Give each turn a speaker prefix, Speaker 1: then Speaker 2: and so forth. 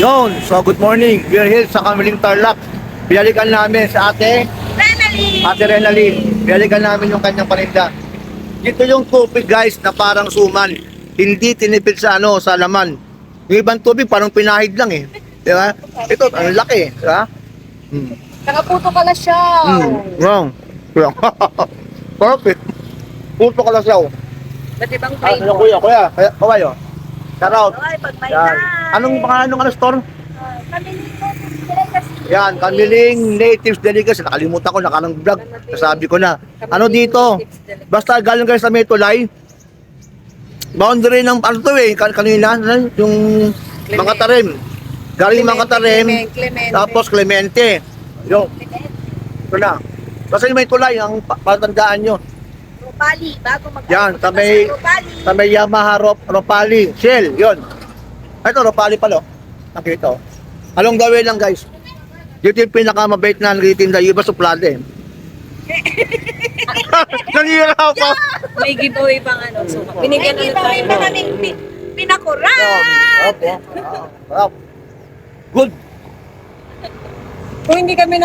Speaker 1: Yon, so good morning. We are here sa Kamiling Tarlac. Pinalikan namin sa ate,
Speaker 2: Renali!
Speaker 1: ate Renalyn. Pinalikan namin yung kanyang paninda. Dito yung tubig guys na parang suman. Hindi tinipid sa ano, sa laman. Yung ibang tubig parang pinahid lang eh. Di ba? Ito, ang laki. Di ba? Hmm.
Speaker 2: Nakaputo ka na siya.
Speaker 1: Hmm. Wrong. Wrong. Perfect. Puto ka lang siya. oh.
Speaker 2: Ba't ibang
Speaker 1: Ah,
Speaker 2: grade
Speaker 1: ano kuya, kuya. Kaya, kawayo. Shout out.
Speaker 2: Ay, pag may na.
Speaker 1: Anong pangalan ng ano store? Yan, Kamiling Natives Delicacy. Nakalimutan ko, nakarang vlog. Nasabi ko na. Ano dito? Basta galing kayo sa Metolay. Boundary ng ano to eh, kan- kanina, ano, yung mga tarim. Galing mga tarim, tapos Clemente. Yung, ito na. Basta yung Metolay, ang pa- patandaan nyo.
Speaker 2: Rupali, bago mag
Speaker 1: Yan, sa may-
Speaker 2: Rupali.
Speaker 1: Sa may Yamaha Rop, Ropali, Shell, yun. Ito, Ropali pala. oh. Nakita. oh. Along the way lang guys. Dito yung pinakamabait na nagtitinda, yung iba suplado eh. Nangira pa.
Speaker 3: May giveaway pang ano. So, binigyan
Speaker 2: May
Speaker 3: na tayo.
Speaker 2: giveaway pa kaming pi- pinakuran.
Speaker 1: Up, up, up. Good.
Speaker 3: Kung hindi kami